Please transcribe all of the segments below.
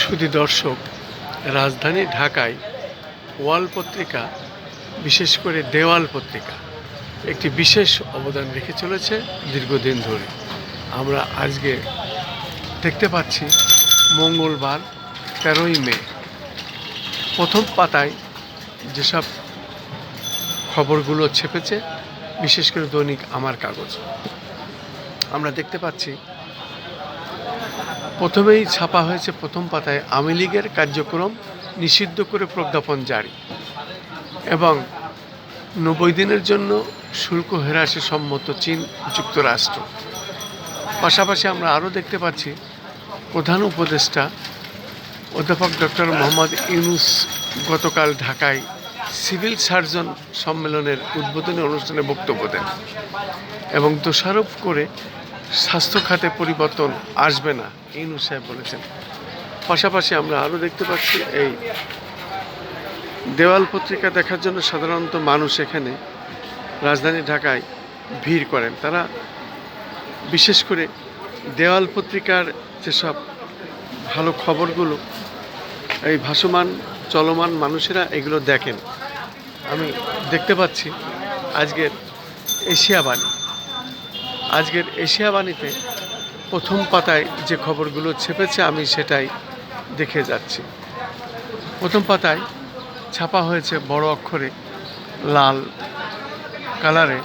সুধী দর্শক, রাজধানী ঢাকায় ওয়াল পত্রিকা, বিশেষ করে দেওয়াল পত্রিকা, একটি বিশেষ অবদান রেখে চলেছে দীর্ঘদিন ধরে। আমরা আজকে দেখতে পাচ্ছি মঙ্গলবার তেরোই মে। প্রথম পাতায় যেসব খবরগুলো ছেপেছে, বিশেষ করে দৈনিক আমার কাগজ। আমরা দেখতে পাচ্ছি প্রথমেই ছাপা হয়েছে প্রথম পাতায় আওয়ামী লীগের কার্যক্রম নিষিদ্ধ করে প্রজ্ঞাপন জারি এবং নব্বই দিনের জন্য শুল্ক হ্রাসে সম্মত চীন যুক্তরাষ্ট্র। পাশাপাশি আমরা আরও দেখতে পাচ্ছি, প্রধান উপদেষ্টা অধ্যাপক ডক্টর মোহাম্মদ ইউনুস গতকাল ঢাকায় সিভিল সার্জন সম্মেলনের উদ্বোধনী অনুষ্ঠানে বক্তব্য দেন এবং দোষারোপ করে স্বাস্থ্য খাতে পরিবর্তন আসবে না, ইনু সাহেব বলেছেন। পাশাপাশি আমরা আরও দেখতে পাচ্ছি, এই দেওয়াল পত্রিকা দেখার জন্য সাধারণত মানুষ এখানে রাজধানী ঢাকায় ভিড় করেন। তারা বিশেষ করে দেওয়াল পত্রিকার যেসব ভালো খবরগুলো, এই ভাসমান, চলমান মানুষেরা এগুলো দেখেন। আমি দেখতে পাচ্ছি আজকের এশিয়া বাণী। আজকের এশিয়া বাণীতে প্রথম পাতায় যে খবরগুলো ছেপেছে, আমি সেটাই দেখে যাচ্ছি। প্রথম পাতায় ছাপা হয়েছে বড় অক্ষরে লাল কালারে,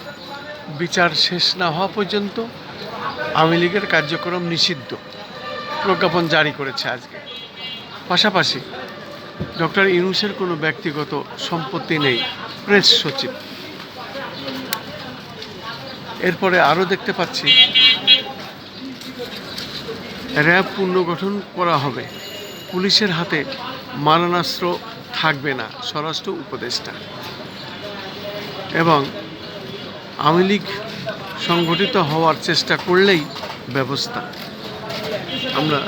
বিচার শেষ না হওয়া পর্যন্ত আওয়ামী লীগের কার্যক্রম নিষিদ্ধ, প্রজ্ঞাপন জারি করেছে আজকে। পাশাপাশি ডক্টর ইউনুসের কোনো ব্যক্তিগত সম্পত্তি নেই, প্রেস সচিব। এরপরে আরও দেখতে পাচ্ছি র্যাব পুনর্গঠন করা হবে। পুলিশের হাতে মারণাস্ত্র থাকবে না, স্বরাষ্ট্র উপদেষ্টা। এবং আওয়ামী লীগ সংগঠিত হওয়ার চেষ্টা করলেই ব্যবস্থা। আমরা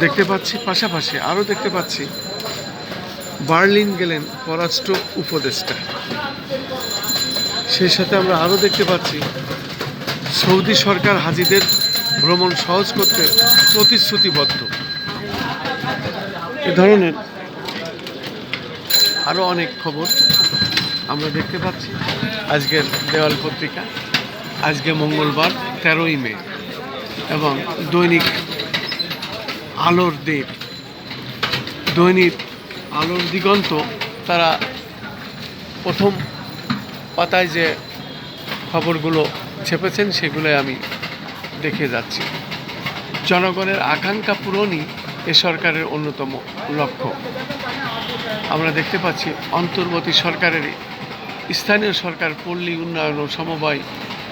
দেখতে পাচ্ছি, পাশাপাশি আরও দেখতে পাচ্ছি, বার্লিন গেলেন পররাষ্ট্র উপদেষ্টা। সেই সাথে আমরা আরও দেখতে পাচ্ছি, সৌদি সরকার হাজিদের ভ্রমণ সহজ করতে প্রতিশ্রুতিবদ্ধ। এ ধরনের আরও অনেক খবর আমরা দেখতে পাচ্ছি। আজকের দেওয়াল পত্রিকা, আজকে মঙ্গলবার তেরোই মে এবং দৈনিক আলোর দ্বীপ দৈনিক আলোর দিগন্ত তারা প্রথম পাতায় যে খবরগুলো ছেপেছেন সেগুলো আমি দেখে যাচ্ছি। জনগণের আকাঙ্ক্ষা পূরণই এ সরকারের অন্যতম লক্ষ্য। আমরা দেখতে পাচ্ছি, অন্তর্বর্তী সরকারের স্থানীয় সরকার, পল্লী উন্নয়ন ও সমবায়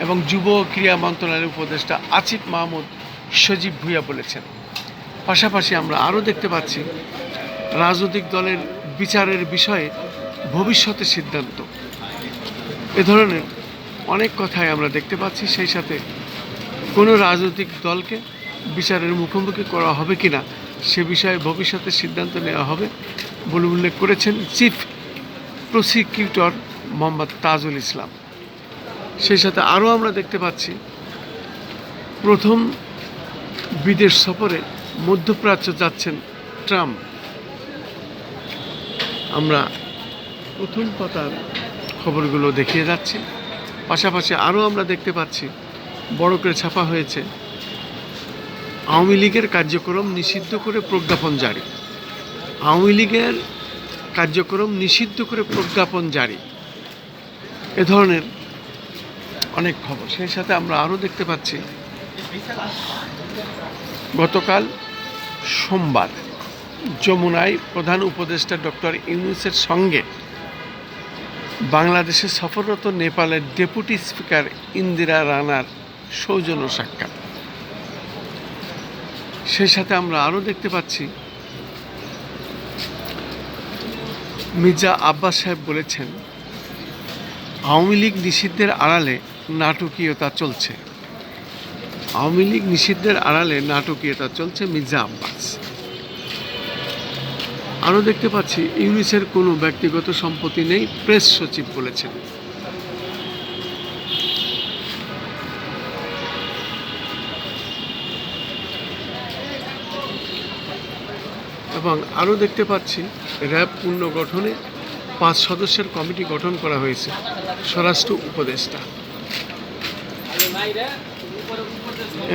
এবং যুব ক্রীড়া মন্ত্রণালয়ের উপদেষ্টা আসিফ মাহমুদ সজীব ভুইয়া বলেছেন। পাশাপাশি আমরা আরও দেখতে পাচ্ছি, রাজনৈতিক দলের বিচারের বিষয়ে ভবিষ্যতে সিদ্ধান্ত। এ ধরনের অনেক কথাই আমরা দেখতে পাচ্ছি। সেই সাথে কোনো রাজনৈতিক দলকে বিচারের মুখোমুখি করা হবে কিনা, সে বিষয়ে ভবিষ্যতে সিদ্ধান্ত নেওয়া হবে বলে উল্লেখ করেছেন চিফ প্রসিকিউটর মোহাম্মদ তাজুল ইসলাম। সেই সাথে আরও আমরা দেখতে পাচ্ছি, প্রথম বিদেশ সফরে মধ্যপ্রাচ্য যাচ্ছেন ট্রাম্প। আমরা প্রথম পাতার খবরগুলো দেখিয়ে যাচ্ছি। পাশাপাশি আরও আমরা দেখতে পাচ্ছি, বড় করে ছাপা হয়েছে আওয়ামী লীগের কার্যক্রম নিষিদ্ধ করে প্রজ্ঞাপন জারি। আওয়ামী লীগের কার্যক্রম নিষিদ্ধ করে প্রজ্ঞাপন জারি। এ ধরনের অনেক খবর। সেই সাথে আমরা আরও দেখতে পাচ্ছি, গতকাল সোমবার যমুনায় প্রধান উপদেষ্টা ডক্টর ইউনুসের সঙ্গে বাংলাদেশে সফররত নেপালের ডেপুটি স্পিকার ইন্দিরা রানার সৌজন্য সাক্ষাৎ। সেই সাথে আমরা আরও দেখতে পাচ্ছি, মির্জা আব্বাস সাহেব বলেছেন, আওয়ামী লীগ নিষিদ্ধের আড়ালে নাটকীয়তা চলছে। আওয়ামী লীগ নিষিদ্ধের আড়ালে নাটকীয়তা চলছে মির্জা আব্বাস। আরও দেখতে পাচ্ছি, ইউনিসের কোনো ব্যক্তিগত সম্পত্তি নেই, প্রেস সচিব বলেছেন। এবং আরও দেখতে পাচ্ছি, র্যাব পুনর্গঠনে পাঁচ সদস্যের কমিটি গঠন করা হয়েছে, স্বরাষ্ট্র উপদেষ্টা।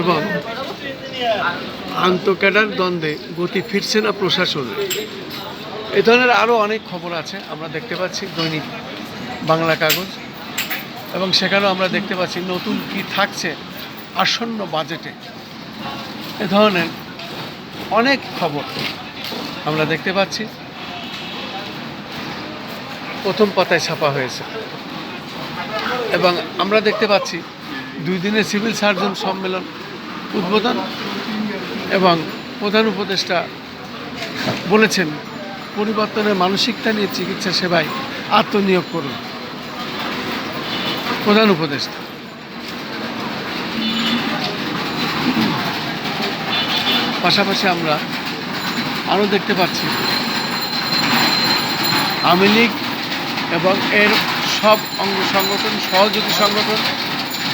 এবং আন্তঃক্যাডার দ্বন্দ্বে গতি ফিরছে না প্রশাসনের। এ ধরনের আরও অনেক খবর আছে, আমরা দেখতে পাচ্ছি দৈনিক বাংলা কাগজ। এবং সেখানেও আমরা দেখতে পাচ্ছি নতুন কি থাকছে আসন্ন বাজেটে। এ ধরনের অনেক খবর আমরা দেখতে পাচ্ছি। প্রথম পাতায় ছাপা হয়েছে। এবং আমরা দেখতে পাচ্ছি দুই দিনের সিভিল সার্জন সম্মেলন উদ্বোধন এবং প্রধান উপদেষ্টা বলেছেন, পরিবর্তনের মানসিকতা নিয়ে চিকিৎসা সেবায় আত্মনিয়োগ করুন। প্রধান উপদেষ্টা। পাশাপাশি আমরা আরও দেখতে পাচ্ছি, আওয়ামী লীগ এবং এর সব অঙ্গ সংগঠন, সহযোগী সংগঠন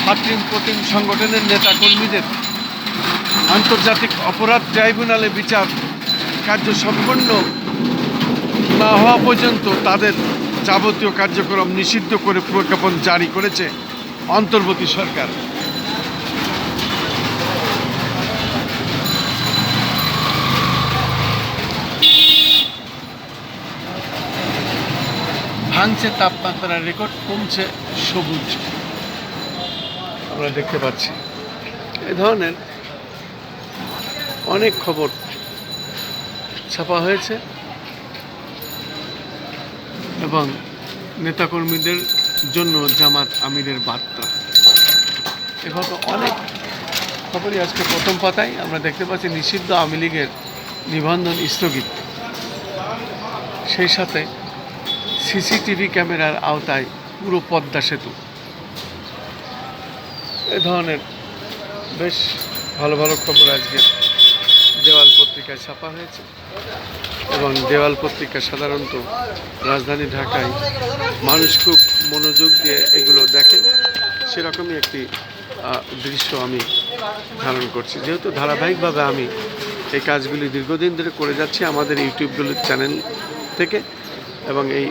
হাতিম প্রতিম সংগঠনের নেতাকর্মীদের আন্তর্জাতিক অপরাধ ট্রাইব্যুনালে বিচার কার্য সম্পন্ন না হওয়া পর্যন্ত তাদের যাবতীয় কার্যক্রম নিষিদ্ধ করে প্রজ্ঞাপন জারি করেছে অন্তর্বর্তী সরকার। ভাঙছে তাপমাত্রার রেকর্ড, কমছে সবুজ। আমরা দেখতে পাচ্ছি। এ ধরনের অনেক খবর ছাপা হয়েছে এবং নেতাকর্মীদের জন্য জামাত আমিরের বার্তা। এভাবে অনেক খবরই আজকে প্রথম পাতায় আমরা দেখতে পাচ্ছি নিষিদ্ধ আওয়ামী লীগের নিবন্ধন স্থগিত। সেই সাথে সিসিটিভি ক্যামেরার আওতায় পুরো পদ্মা সেতু। এ ধরনের বেশ ভালো ভালো খবর আজকে দেওয়াল পত্রিকায় ছাপা হয়েছে এবং দেওয়াল পত্রিকা সাধারণত রাজধানী ঢাকায় মানুষ খুব মনোযোগ দিয়ে এগুলো দেখে। সেরকমই একটি দৃশ্য আমি ধারণ করছি। যেহেতু ধারাবাহিকভাবে আমি এই কাজগুলি দীর্ঘদিন ধরে করে যাচ্ছি আমাদের ইউটিউবগুলোর চ্যানেল থেকে এবং এই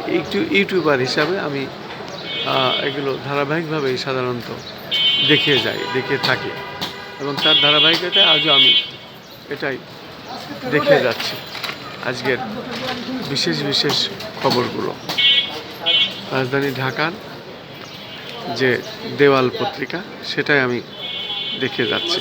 ইউটিউবার হিসাবে আমি এগুলো ধারাবাহিকভাবেই সাধারণত দেখিয়ে যাই, দেখিয়ে থাকি। এবং তার ধারাবাহিকতায় আজও আমি এটাই দেখিয়ে যাচ্ছি আজকের বিশেষ বিশেষ খবরগুলো। রাজধানী ঢাকার যে দেওয়াল পত্রিকা, সেটাই আমি দেখে যাচ্ছি।